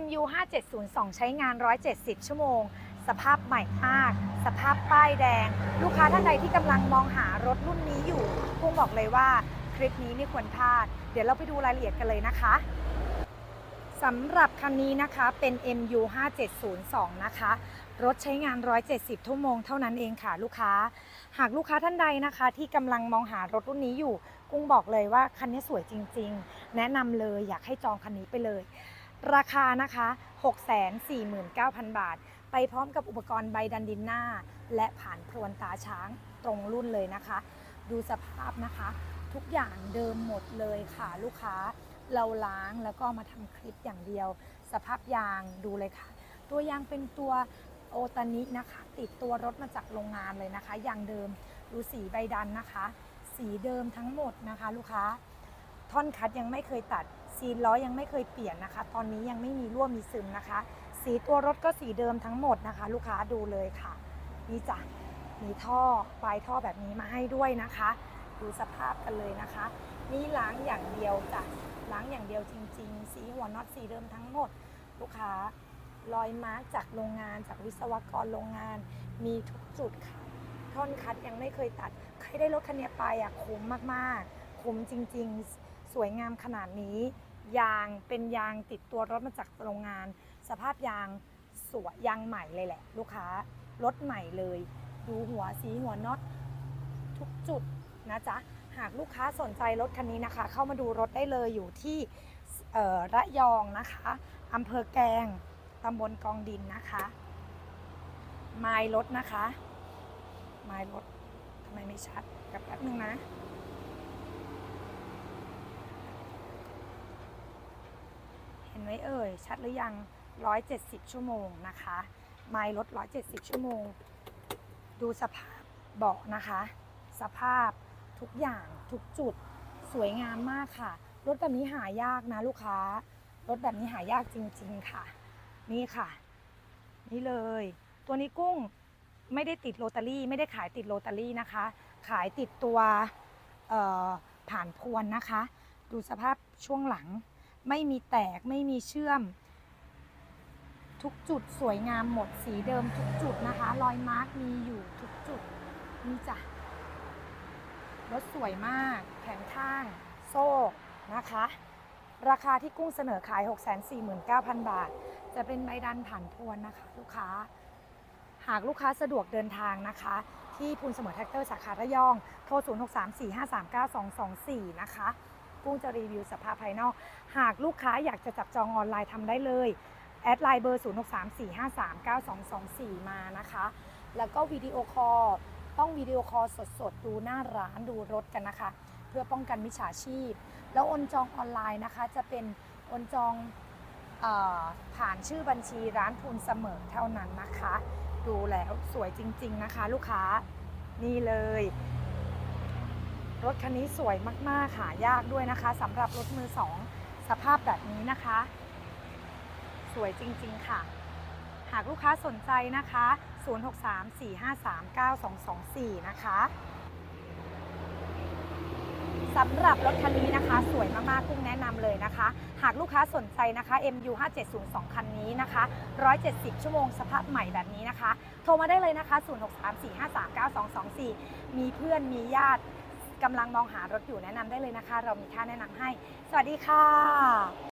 MU 5702 ใช้งาน 170 ชั่วโมง สภาพใหม่มาก สภาพป้ายแดง ลูกค้าท่านใดที่กำลังมองหารถรุ่นนี้อยู่กุ้งบอกเลยว่าคลิปนี้ไม่ควรพลาด เดี๋ยวเราไปดูรายละเอียดกันเลยนะคะสำหรับคันนี้นะคะเป็น MU 5702 นะคะ รถใช้งาน 170 ชั่วโมงเท่านั้นเองค่ะลูกค้า หากลูกค้าท่านใดนะคะ ที่กำลังมองหารถรุ่นนี้อยู่ กุ้งบอกเลยว่าคันนี้สวยจริง ๆ แนะนำเลยอยากให้จองคันนี้ไปเลย ราคานะคะ 649,000 บาท ไปพร้อมกับอุปกรณ์ใบดันดินหน้า และผ่านพรวนตาช้างตรงรุ่นเลยนะคะ ดูสภาพนะคะ ทุกอย่างเดิมหมดเลยค่ะลูกค้า เราล้างแล้วก็มาทำคลิปอย่างเดียว สภาพยางดูเลยค่ะ ตัวยางเป็นตัวโอตานินะคะ ติดตัวรถมาจากโรงงานเลยนะคะยางเดิมดูสีใบดันนะคะ สีเดิมทั้งหมดนะคะ ลูกค้า ท่อนคัดยังไม่เคยตัด ซีล้อยังไม่เคยเปลี่ยนนะคะ ตอนนี้ยังไม่มีรั่วมีซึมนะคะ สีตัวรถก็สีเดิมทั้งหมดนะคะ ลูกค้าดูเลยค่ะนี่จ้ะมีท่อปลายท่อแบบนี้มาให้ด้วยนะคะ ดูสภาพกันเลยนะคะ นี่ล้างอย่างเดียวจ้ะล้างอย่างเดียวจริง ๆ สีหัวน็อตสีเดิมทั้งหมด ลูกค้ารอยมาร์กจากโรงงานจากวิศวกรโรงงาน มีทุกจุดค่ะท่อนคัดยังไม่เคยตัด ใครได้รถคันนี้ไปอะคุ้มมากๆ คุ้มจริง ๆ สวยงามขนาดนี้ ยางเป็นยางติดตัวรถมาจากโรงงาน สภาพยางสวยยางใหม่เลยแหละ ลูกค้ารถใหม่เลย ดูหัวสีหัวน็อตทุกจุดนะจ๊ะหากลูกค้าสนใจรถคันนี้นะคะ เข้ามาดูรถได้เลยอยู่ที่ระยองนะคะอำเภอแกงตำบลกองดินนะคะไมล์รถนะคะไมล์รถทำไมไม่ชัดกับแป๊บนึงนะ เห็น ไหมเอ่ย ชัดหรือยัง 170 ชั่วโมงนะคะ ไมล์รถ170 ชั่วโมง ดูสภาพเบาะนะคะ สภาพทุกอย่างทุกจุดสวยงามมากค่ะ รถแบบนี้หายากนะลูกค้า รถแบบนี้หายากจริง ๆค่ะ นี่ค่ะ นี่เลย ตัวนี้กุ้งไม่ได้ติดโรตารี่ ไม่ได้ขายติดโรตารี่นะคะ ขายติดตัวผ่านพวนนะคะ ดูสภาพช่วงหลัง ไม่มีแตกไม่มีเชื่อม ทุกจุดสวยงามหมดสีเดิมทุกจุดนะคะ รอยมาร์กมีอยู่ทุกจุดนี่จ้ะรถสวยมากแขนข้าง โซ่นะคะ ราคาที่กุ้งเสนอขาย 649,000 บาท จะเป็นใบดันผ่านพวนนะคะ ลูกค้า หากลูกค้าสะดวกเดินทางนะคะ ที่พูนเสมอแท็กเตอร์สาขาระยอง โทร 0634539224 นะคะ กุ้งจะรีวิวสภาพภายนอก หากลูกค้าอยากจะจับจองออนไลน์ทำได้เลย แอดไลน์เบอร์ 0634539224 มานะคะ แล้วก็วิดีโอคอลต้องวิดีโอคอลสดๆ ดูหน้าร้านดูรถกันนะคะ เพื่อป้องกันมิจฉาชีพ แล้วโอนจองออนไลน์นะคะ จะเป็นโอนจองอผ่านชื่อบัญชีร้านพูนเสมอเท่านั้นนะคะ ดูแล้วสวยจริง ๆ นะคะ ลูกค้านี่เลย รถคันนี้สวยมากๆหายากด้วยนะคะสำหรับรถมือสองสภาพแบบนี้นะคะ สวยจริงๆค่ะ หากลูกค้าสนใจนะคะ 0634539224 นะคะสำหรับรถคันนี้นะคะ สวยมากๆกุ้งแนะนำเลยนะคะ หากลูกค้าสนใจนะคะ MU 5702 คันนี้นะคะ 170 ชั่วโมงสภาพใหม่แบบนี้นะคะ โทรมาได้เลยนะคะ 0634539224 มีเพื่อนมีญาติ กำลังมองหารถอยู่แนะนำได้เลยนะคะ เรามีค่าแนะนำให้ สวัสดีค่ะ